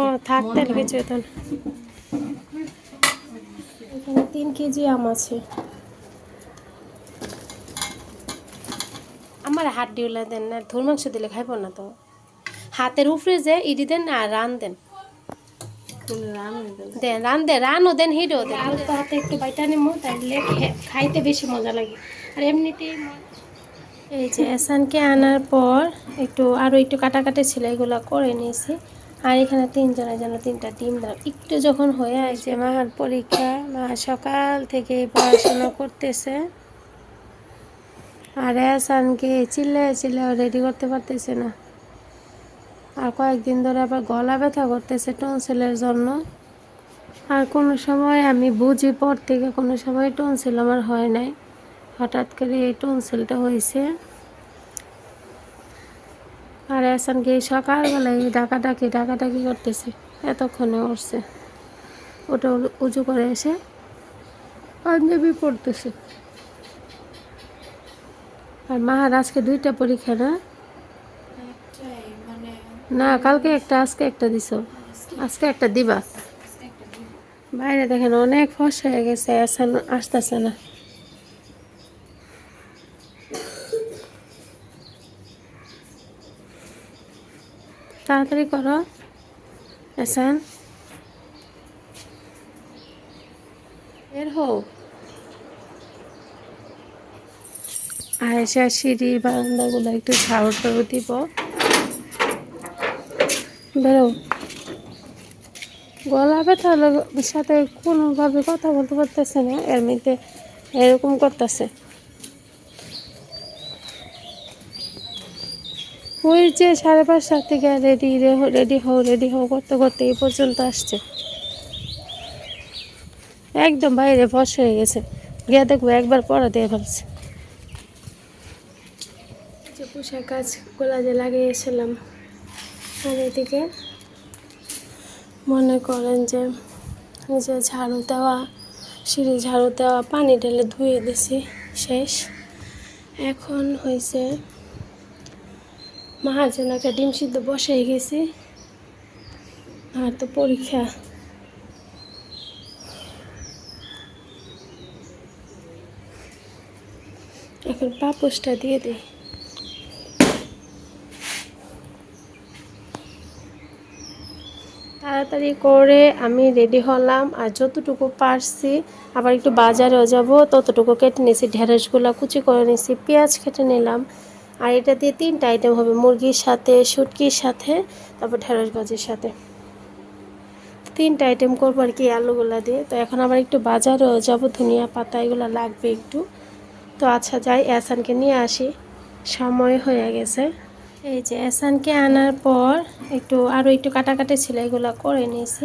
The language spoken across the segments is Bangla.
ও থাক কিছু হতো এখানে তিন কেজি আম আছে। আমার হাত ডিউলা দেন না ধুর মাংস দিলে খাইব না তো। হাতের উপরে যে ইডি দেন না রান দেন। দেন রান দে রানও দেন হিডও দেন। আলতো হাতে একটু বাইটা নিমো তাহলে খাইতে বেশি মজা লাগে। আর এমনিতেই এই যে এসানকে আনার পর একটু আরও একটু কাটাকাটি ছিল এগুলো করে নিয়েছি। আর এখানে তিনজনের জন্য তিনটা ডিম দিলাম একটু যখন হয়ে আসছে মার পরীক্ষা মা সকাল থেকে পড়াশোনা করতেছে। আর এসানকে চিল্লে চিল্লে রেডি করতে পারতেছে না। আর কয়েকদিন ধরে আবার গলা ব্যথা করতেছে টনসিলের জন্য। আর কোনো সময় আমি বুঝি পর থেকে কোনো সময় টনসিল আমার হয় নাই। হঠাৎ করে এই টনসিলটা হয়েছে। আর এসানকে এই সকালবেলায় ডাকাডাকি ডাকাডাকি করতেছে। এতক্ষণে উঠছে। ওটা উঁচু করে এসে পাঞ্জাবি পড়তেছে আর মাহার আজকে দুইটা পরীক্ষা না? না কালকে একটা আজকে একটা দিছ। আজকে একটা দিবা। বাইরে দেখেন অনেক ফস হয়ে গেছে এখন আসতেছে না। তাড়াতাড়ি করো। এসান। এর হোক আয়েশা সিঁড়ি বারান্দাগুলো একটু ঝাড়ু টাড়ু দিব। বেরো। গলা ব্যথার লগ- সাথে কোনোভাবে কথা বলতে পারতেছে না। এর মধ্যে এরকম করতেছে। ওই যে সাড়ে পাঁচটার থেকে রেডি রেডি হও রেডি হও করতে করতে এই পর্যন্ত আসছে। একদম বাইরে ফস হয়ে গেছে। গিয়ে দেখব একবার পড়া দিয়ে ফেলছে। যে কাজ গোলা যে লাগিয়েছিলাম এদিকে মনে করেন যে যে ঝাড়ু দেওয়া, সিঁড়ি ঝাড়ু দেওয়া, পানি ঢেলে ধুয়ে দিছি, শেষ। এখন হয়েছে মাহার জন্য একটা ডিম সিদ্ধ বসে গেছি। আর তো পরীক্ষা। এখন পাপোসটা দিয়ে দিই তাড়াতাড়ি করে আমি রেডি হলাম, আর যতটুকু পারছি, আবার একটু বাজারেও যাব, ততটুকু কেটে নিয়েছি ঢেঁড়সগুলো কুচি করে নিয়েছি, পেঁয়াজ কেটে নিলাম। আর এটা দিয়ে তিনটা আইটেম হবে, মুরগির সাথে, শুটকির সাথে, তারপর ঢেঁড়স ভাজির সাথে। তিনটা আইটেম করব আর কি আলুগুলা দিয়ে। তো এখন আবার একটু বাজারেও যাব ধনিয়া পাতা এগুলো লাগবে একটু। তো আচ্ছা যাই এসানকে নিয়ে আসি। সময় হয়ে গেছে। এই যে এসানকে আনার পর একটু আরও একটু কাটাকাটি ছিল, এগুলো করে নিয়েছি।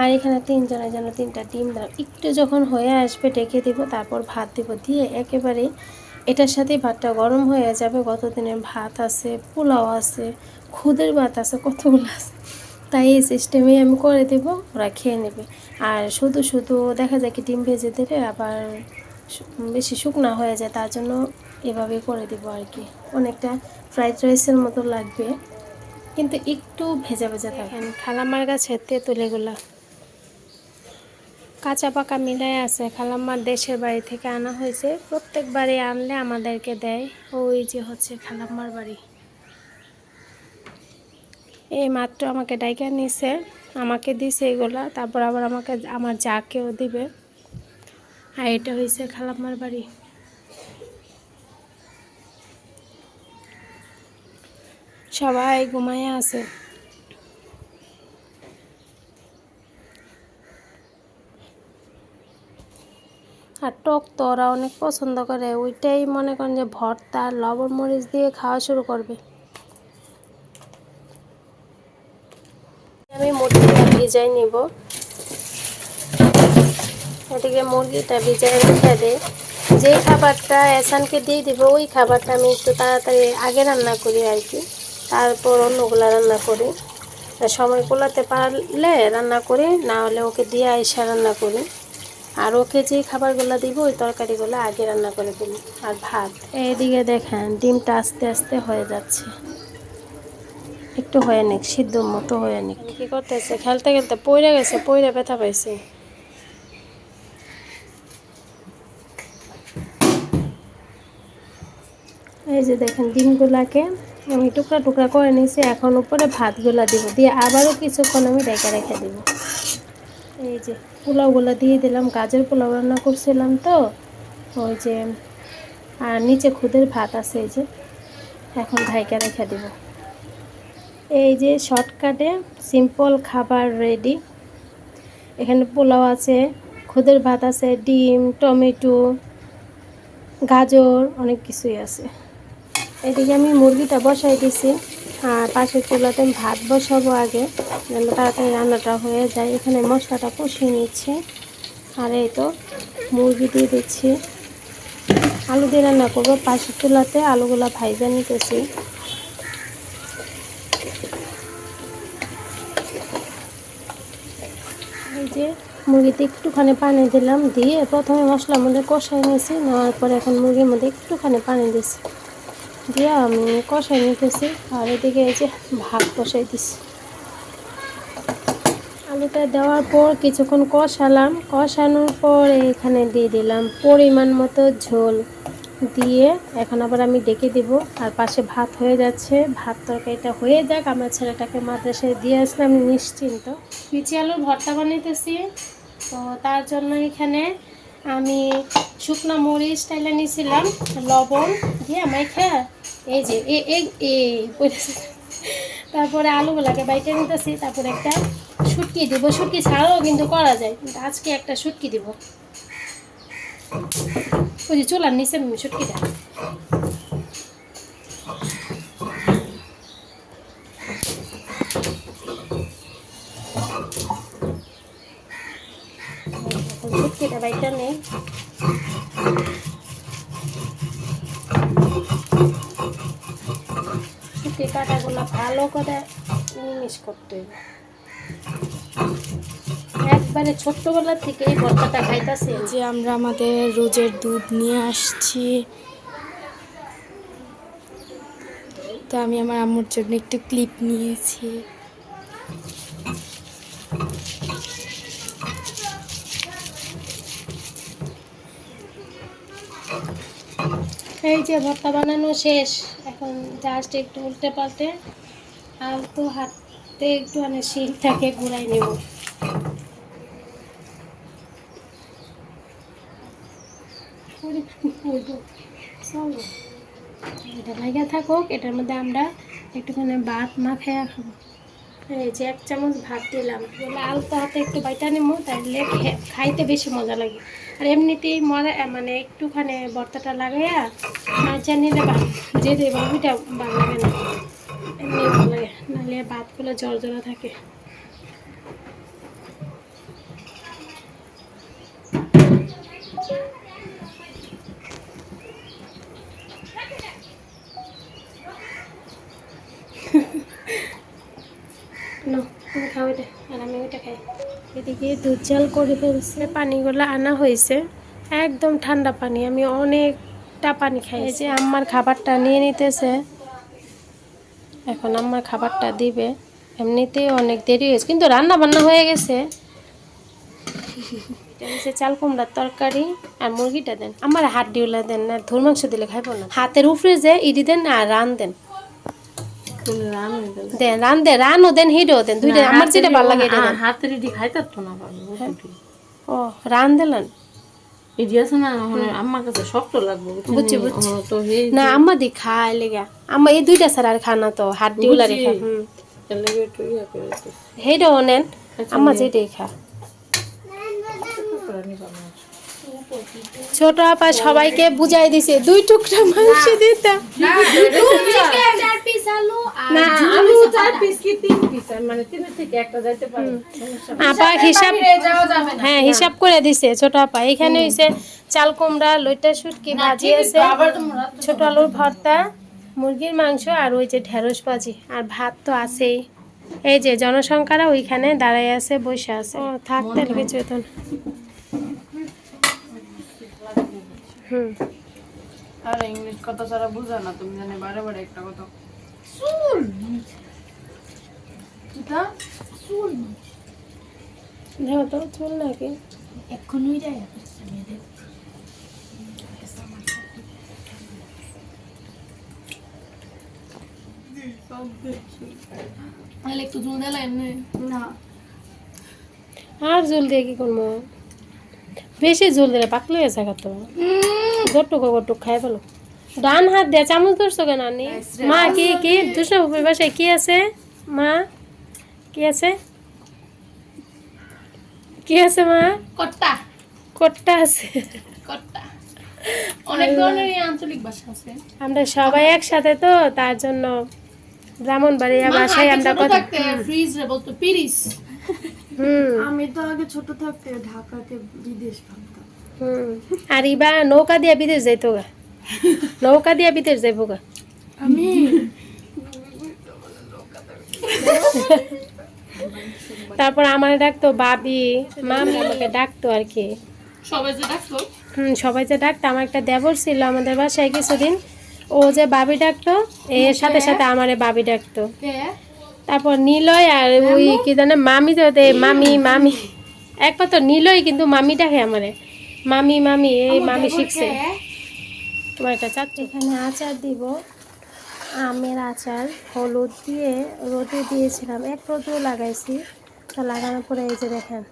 আর এখানে তিনজনের জন্য তিনটা ডিম দাও। একটু যখন হয়ে আসবে, ডেকে দিব, তারপর ভাত দিব দিয়ে একেবারে এটার সাথেই ভাতটা গরম হয়ে যাবে। গত দিনের ভাত আছে, পোলাও আছে, খুদের ভাত আছে, কতগুলো আছে। তাই এই সিস্টেমেই আমি করে দেব, ওরা খেয়ে নেবে। আর শুধু শুধু দেখা যায় কি ডিম ভেজে দিলে আবার বেশি শুকনা হয়ে যায়, তার জন্য এভাবেই করে দেবো আর কি। অনেকটা ফ্রাইড রাইসের মতো লাগবে, কিন্তু একটু ভেজা ভেজা থাকেন খালামার গাছে তেঁতুলেগুলা কাঁচা পাকা মিলাই আছে। খালাম্মার দেশের বাড়ি থেকে আনা হয়েছে। প্রত্যেকবারই আনলে আমাদেরকে দেয়। ওই যে হচ্ছে খালাম্মার বাড়ি। এই মাত্র আমাকে ডাইকা নিছে, আমাকে দিছে এগুলা, তারপর আবার আমাকে আমার যাকেও দিবে। আর এটা হয়েছে খালাম্মার বাড়ি। সবাই ঘুমায় আছে। আর টক তো ওরা অনেক পছন্দ করে। ওইটাই মনে করেন যে ভর্তা, লবণ মরিচ দিয়ে খাওয়া শুরু করবে। আমি মুরগিটা ভিজাই নিব। এদিকে মুরগিটা ভিজাই রেখে দিই যে খাবারটা এসানকে দিয়ে দিব, ওই খাবারটা আমি একটু তাড়াতাড়ি আগে রান্না করি আর কি। তারপর অন্যগুলো রান্না করি। সময় কোলাতে পারলে রান্না করি, না হলে ওকে দিয়ে আইসা রান্না করি। আর ওকে যে খাবারগুলো দিব ওই তরকারিগুলো আগে রান্না করে দিই আর ভাত। এইদিকে দেখেন ডিমটা আস্তে আস্তে হয়ে যাচ্ছে। একটু হয়ে নিক সিদ্ধ মতো হয়ে নিক। কি করতেছে? খেলতে খেলতে পড়ে গেছে পড়ে ব্যথা পাইছে। এই যে দেখেন ডিমগুলাকে আমি টুকরা টুকরা করে নিয়েছি এখন উপরে ভাতগুলা দিব। দিয়ে আবারও কিছুক্ষণ আমি রেখে রেখে দিব। এই যে পোলাওগুলো দিয়ে দিলাম, গাজর পোলাও রান্না করছিলাম তো, ওই যে, আর নিচে খুদের ভাত আছে এই যে, এখন ঢাইকা রেখে দিব। এই যে শর্টকাটে সিম্পল খাবার রেডি এখানে পোলাও আছে, খুদের ভাত আছে, ডিম, টমেটো, গাজর, অনেক কিছুই আছে। এদিকে আমি মুরগিটা বসাই দিছি। আর পাশের চুলাতে আমি ভাত বসাবো আগে, যেন তাড়াতাড়ি রান্নাটা হয়ে যায়। এখানে মশলাটা কষিয়ে নিচ্ছে। আর এই তো মুরগি দিয়ে দিচ্ছি। আলু দিয়ে রান্না করব। পাশের চুলাতে আলুগুলা ভাইজা নিতেছি। এই যে মুরগিতে একটুখানি পানি দিলাম, দিয়ে প্রথমে মশলার মধ্যে কষাই নিয়েছি, নেওয়ার পরে এখন মুরগির মধ্যে একটুখানি পানি দিছি দিয়ে আমি কষাই নিতেছি। আর এদিকে এই যে ভাত কষাই দিছি। আলুটা দেওয়ার পর কিছুক্ষণ কষালাম। কষানোর পর এখানে দিয়ে দিলাম পরিমাণ মতো ঝোল। দিয়ে এখন আবার আমি ডেকে দিব। আর পাশে ভাত হয়ে যাচ্ছে। ভাত তরকারিটা হয়ে যাক। আমার ছেলেটাকে মাদ্রাসায় দিয়ে আসলাম নিশ্চিন্ত। পিচি আলুর ভর্তা বানাইতেছি তো তার জন্য এখানে আমি শুকনো মরিচ টাইলে নিয়েছিলাম, লবণ দিয়ে আমায় খা। এই যে, এ তারপরে আলুগুলাকে বাইটে নিতেছি, তারপরে একটা শুটকি দিব। শুটকি ছাড়াও কিন্তু করা যায়, কিন্তু আজকে একটা শুটকি দিব। ওই যে চুলার নিচে শুটকিটা শুটকিটা বাইটা নেই। শুটকি কাটাগুলো ভালো করে মিশ করতে হবে। একবারে ছোট্টবেলা থেকে এই ভর্তাটা খাইতেছে যে আমরা আমাদের রোজের দুধ নিয়ে আসছি। তো আমি আমার আম্মুর জন্য একটু ক্লিপ নিয়েছি। এই যে ভর্তা বানানো শেষ। এখন জাস্ট একটু উল্টে পাল্টে আলতো হাতে একটু মানে শিল থাকে ঘুরাই নেব। এটা লাগিয়ে থাকুক, এটার মধ্যে আমরা একটুখানি ভাত মাখাইয়া খাব। যে এক চামচ ভাত দিলাম। আলতো হাতে একটু বাইটা নেব তাহলে খাইতে বেশি মজা লাগে। আর এমনিতেই মরা মানে একটুখানি ভর্তাটা লাগাইয়া মাছা নিলে যে দেবো ওইটা ভালো লাগে না, এমনি ভালো লাগে। নাহলে ভাতগুলো জল জলা থাকে না তুমি খাও এটা আর আমি ওইটা খাই। এদিকে দুধ জাল করে ফেলছে পানিগুলো আনা হয়েছে। একদম ঠান্ডা পানি আমি অনেকটা পানি খাই যে আম্মার খাবারটা নিয়ে নিতেছে। এখন আম্মার খাবারটা দিবে। এমনিতেই অনেক দেরি হয়েছে কিন্তু রান্না বান্না হয়ে গেছে। হচ্ছে চাল কুমড়ার তরকারি আর মুরগিটা দেন। আমার হাড্ডিওলা দেন না ধুর মাংস দিলে খাইব না। হাতের উপরে যে ইডি দেন আর রান দেন। দেন রান দেন রানও দেন হিডও দেন দুইটা আমার যেটা ভালো লাগে এটা হাতের ইডি খাইতার তো না পারব ও রান দিলেন? না আম্মা দি খায় লেগা। আম্মা এই দুইটা ছাড়া আর খানা তো হাড্ডি উলা বুঝছি। রেখা হেডও নেন আচ্ছা, আম্মা। যেটাই খা। ছোট আপা সবাইকে বুঝাই দিছে দুই টুকরা মাংস দিতে। না আলু চার পিস কি তিন পিস মানে। আপা হিসাব হ্যাঁ হিসাব করে দিছে ছোট আপা। এখানে হইছে চাল কুমড়া লইটা শুটকি ভাজি আছে। ছোট আলুর ভর্তা মুরগির মাংস আর ওই যে ঢেঁড়স ভাজি। আর ভাত তো আছেই। এই যে জনসংখ্যারা ওইখানে দাঁড়াই আছে বসে আছে। থাকতে কিছু তো না। হুম। আর ইংলিশ কথা ছাড়া বুঝা না তুমি জানে বারে বারে একটা কথা। এটা চুল। না দেখো তো চুল নাকি? এক্ষুনি একটু চুল দিলে এমনি? না। আর জল দিয়ে কি করব? বেশি জল দিলে পাতলা হয়ে যায় তো গটুক গটুক খাই পেল। ডান হাত দিয়ে চামচ ধরছো কেন আনি? মা কি কি? দুশো বাসায় কি আছে? মা কি আছে? কি আছে মা? কট্টা। কোটটা আছে। কট্টা। অনেক ধরনেরই আঞ্চলিক ভাষা আছে। আমরা সবাই একসাথে তো তার জন্য ব্রাহ্মণবাড়িয়া ভাষায় আমরা কথা ফ্রিজ বলতো পিরিস। হুম। আমি তো আগে ছোট থাকতে ঢাকাতে বিদেশ ভাবতাম। হুম। আর ইবা নৌকা দিয়া বিদেশ যাইতো গা নৌকা দিয়া বিদেশ যাইবো গা আমি। তারপর আমার ডাকতো বাবি মামি আমাকে ডাকতো আর কি। সবাই যে ডাকতো? হুম সবাই যে ডাকতো আমার একটা দেবর ছিল আমাদের বাসায় কিছুদিন। ও যে বাবি ডাকতো এর সাথে সাথে আমারে বাবি ডাকতো। তারপর নিলয় আর ওই কি জানে মামি তো মামি মামি। এক কথা নিলয় কিন্তু মামি ডাকে আমারে। মামি মামি এই মামি শিখছে। তোমার একটা চাচ্ছ? এখানে আচার দিব। আমের আচার হলুদ দিয়ে রোদে দিয়েছিলাম। এক রোদেও লাগাইছি। তো লাগানোর পরে এই যে দেখেন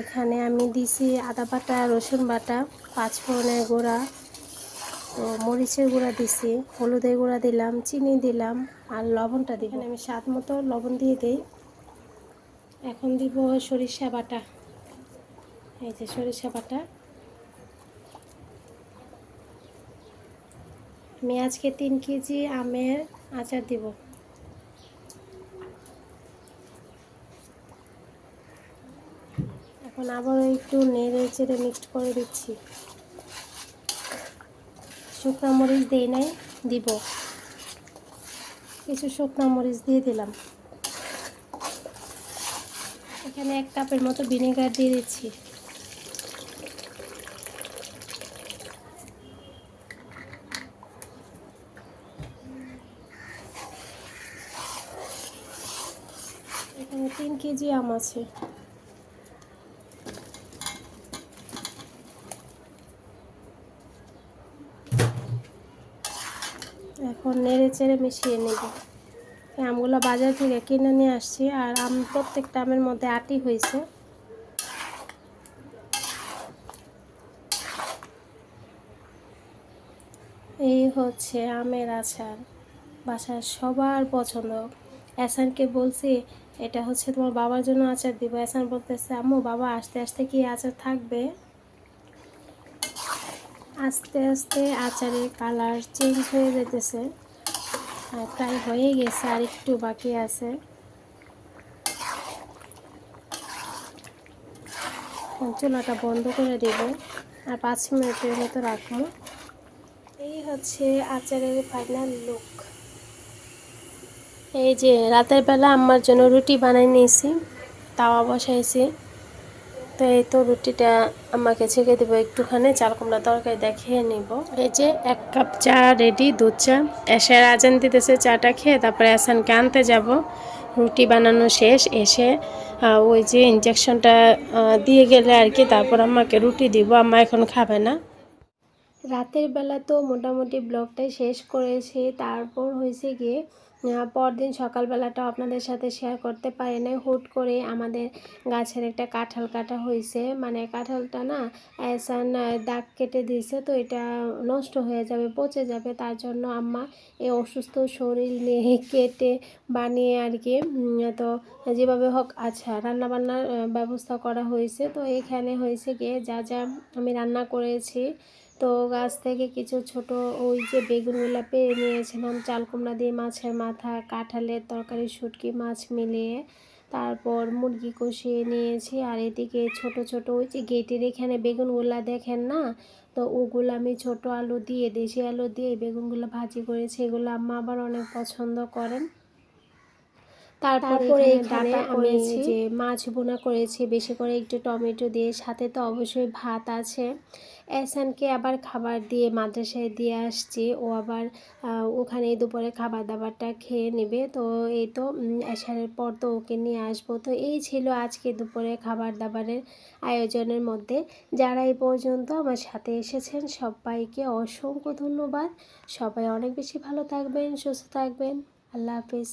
এখানে আমি দিছি আদা বাটা রসুন বাটা পাঁচফোড়নের গুঁড়া তো মরিচের গুঁড়া দিছি হলুদের গুঁড়া দিলাম চিনি দিলাম আর লবণটা দিব। আমি স্বাদ মতো লবণ দিয়ে দিই। এখন দিব সরিষা বাটা। এই যে সরিষা বাটা। আমি আজকে তিন কেজি আমের আচার দিব। এখন আবারও একটু নেড়ে চেড়ে মিক্সড করে দিচ্ছি। শুকনো মরিচ দিই নাই, দিব। কিছু শুকনো মরিচ দিয়ে দিলাম। এখানে এক কাপের মতো ভিনেগার দিয়ে দিচ্ছি এখানে তিন কেজি আম আছে। এখন নেড়ে চেড়ে মিশিয়ে নেব। আমগুলো বাজার থেকে কিনে নিয়ে আসছি, আর আম প্রত্যেকটা আমের মধ্যে আটি হয়েছে। এই হচ্ছে আমের আচার। বাসার সবার পছন্দ। এসানকে বলছি এটা হচ্ছে তোমার বাবার জন্য আচার দিব। এসান বলতেছে, আম্মু, বাবা আস্তে আস্তে কি আচার থাকবে? আস্তে আস্তে আচারের কালার চেঞ্জ হয়ে যেতেছে প্রায় হয়ে গেছে, আর একটু বাকি আছে। চুলাটা বন্ধ করে দেব। আর পাঁচ মিনিটের মতো রাখব। এই হচ্ছে আচারের ফাইনাল লুক এই যে রাতের বেলা আমার জন্য রুটি বানাই নিয়েছি, তাওয়া বসাইছি। তো এই তো রুটিটা আমাকে ছেঁকে দেবো একটুখানি, চাল কুমড়া তরকারি দেখিয়ে নিব। এই যে এক কাপ চা রেডি দুধ চা। এসে আজান দিতেছে চাটা খেয়ে তারপরে এসানকে আনতে যাব। রুটি বানানো শেষ, এসে ওই যে ইঞ্জেকশনটা দিয়ে গেলে আর কি তারপর আমাকে রুটি দিব, আম্মা এখন খাবে না। রাতের বেলা তো মোটামুটি ব্লগটাই শেষ করেছি, তারপর হয়েছে গিয়ে পরদিন সকালবেলাটা আপনাদের সাথে শেয়ার করতে পারি নাই হুট করে আমাদের গাছের একটা কাঁঠাল কাটা হয়েছে। মানে কাঁঠালটা না অ্যাসান দাগ কেটে দিয়েছে, তো এটা নষ্ট হয়ে যাবে, পচে যাবে। তার জন্য আম্মা এই অসুস্থ শরীর নিয়ে কেটে বানিয়ে আর কি তো যেভাবে হোক আচ্ছা রান্নাবান্নার ব্যবস্থা করা হয়েছে। তো এখানে হয়েছে গিয়ে যা যা আমি রান্না করেছি তো গাছ থেকে কিছু ছোট ওই যে বেগুনগুলো পেরে নিয়েছিলাম, চাল কুমড়া দিয়ে মাছের মাথা, কাঁঠালের তরকারি, শুটকি মাছ মিলিয়ে। তারপর মুরগি কষিয়ে নিয়েছি, আর এদিকে ছোট ছোট ওই যে গেটের এখানে বেগুনগুলা দেখেন না? তো ওগুলো আমি ছোট আলু দিয়ে, দেশি আলু দিয়ে বেগুনগুলো ভাজি করেছি, এগুলো আম্মা আবার অনেক পছন্দ করেন। তারপরে এখানে আমি যে মাছ বোনা করেছি বেশি করে একটু টমেটো দিয়ে সাথে তো অবশ্যই ভাত আছে। এসানকে আবার খাবার দিয়ে মাদ্রাসায় দিয়ে আসছি। ও আবার ওখানে দুপুরে খাবার দাবারটা খেয়ে নেবে। তো এই তো উম, এসানের পর তো ওকে নিয়ে আসব। তো এই ছিল আজকে দুপুরে খাবার দাবারের আয়োজনের মধ্যে। যারা এই পর্যন্ত আমার সাথে এসেছেন সবাইকে অসংখ্য ধন্যবাদ। সবাই অনেক বেশি ভালো থাকবেন সুস্থ থাকবেন। আল্লাহ হাফিজ।